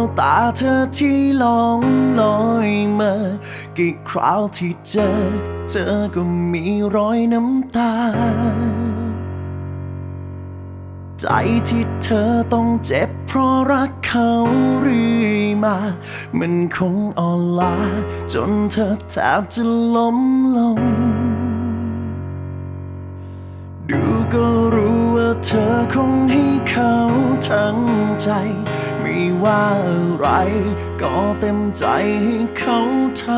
วตาเธอที่ลองลอยมา กี่คราวที่เจอ เธอก็มีรอยน้ำตา ใจที่เธอต้องเจ็บเพราะรักเขาเรื่อยมา มันคงอ่อนล้า จนเธอแทบจะล้มลง ดูก็รู้ว่าเธอคงให้เขาทั้งใจ ไม่ว่าอะไร ก็เต็มใจให้เขาทำ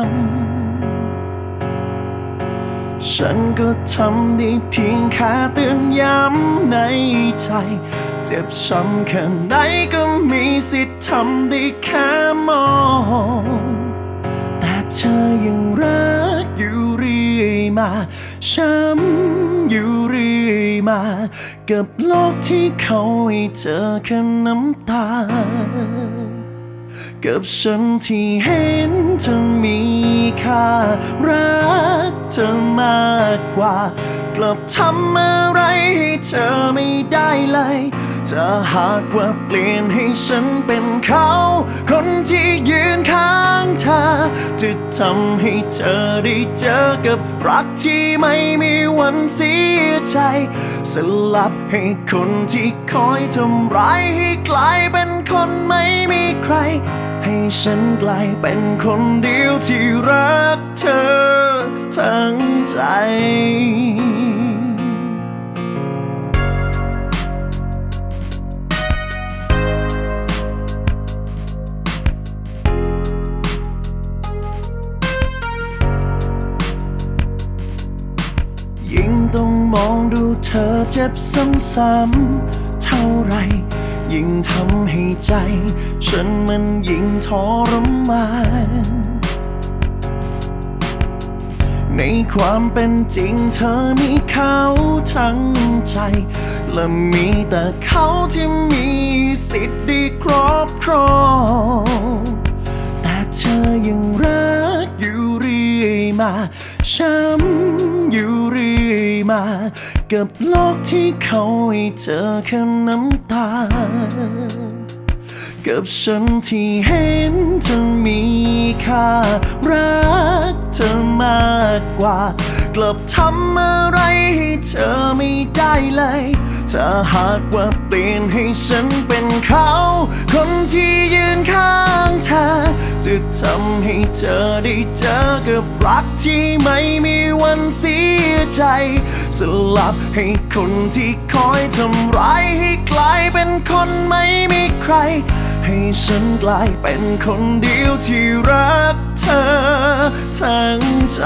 ฉันก็ทำได้เพียงแค่เตือนย้ำในใจ เจ็บช้ำแค่ไหนก็มีสิทธิ์ทำได้แค่มอง แต่เธอยังรักอยู่เรื่อยมาช้ำ อยู่เรื่อยมา กับโลกที่เขาให้เธอแค่น้ำตา กับฉันที่เห็นเธอมีค่า รักเธอมากกว่า กลับทำอะไรให้เธอไม่ได้เลยถ้าหากว่าเปลี่ยนให้ฉันเป็นเขา คนที่ยืนข้างเธอ จะทำให้เธอได้เจอกับรักที่ไม่มีวันเสียใจ สลับให้คนที่คอยทำร้ายให้กลายเป็นคนไม่มีใคร ให้ฉันกลายเป็นคนเดียวที่รักเธอทั้งใจ ดูเธอเจ็บซ้ำๆเท่าไร ยิ่งทำให้ใจ ฉันมันยิ่งทรมาน ในความเป็นจริงเธอมีเขาทั้งใจ และมีแต่เขาที่มีสิทธิ์ได้ครอบครองแต่เธอยังรักอยู่เรื่อยมาช้ำอยู่เรื่อยมา กับโลกที่เขาให้เธอแค่น้ำตา กับฉันที่เห็นเธอมีค่า รักเธอมากกว่า กลับทำอะไรให้เธอไม่ได้เลย ถ้าหากว่าเปลี่ยนให้ฉันเป็นเขา คนที่ยืนข้างเธอ จะทำให้เธอได้เจอกับรักที่ไม่มีวันเสียใจ สลับให้คนที่คอยทำร้ายให้กลายเป็นคนไม่มีใคร ให้ฉันกลายเป็นคนเดียวที่รักเธอทั้งใจ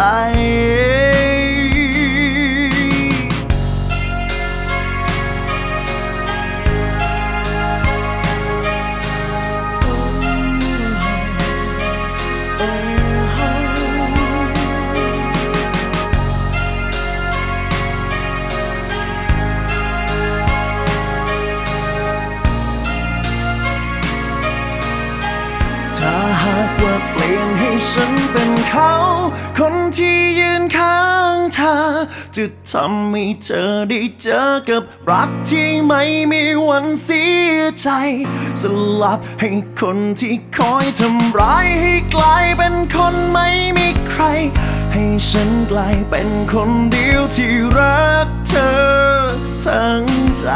ปลี่ยนให้ฉันเป็นเขา คนที่ยืนข้างเธอจะทำให้เธอได้เจอกับรักที่ไม่มีวันเสียใจ สลับให้คนที่คอยทำร้ายให้กลายเป็นคนไม่มีใคร ให้ฉันกลายเป็นคนเดียวที่รักเธอทั้งใจ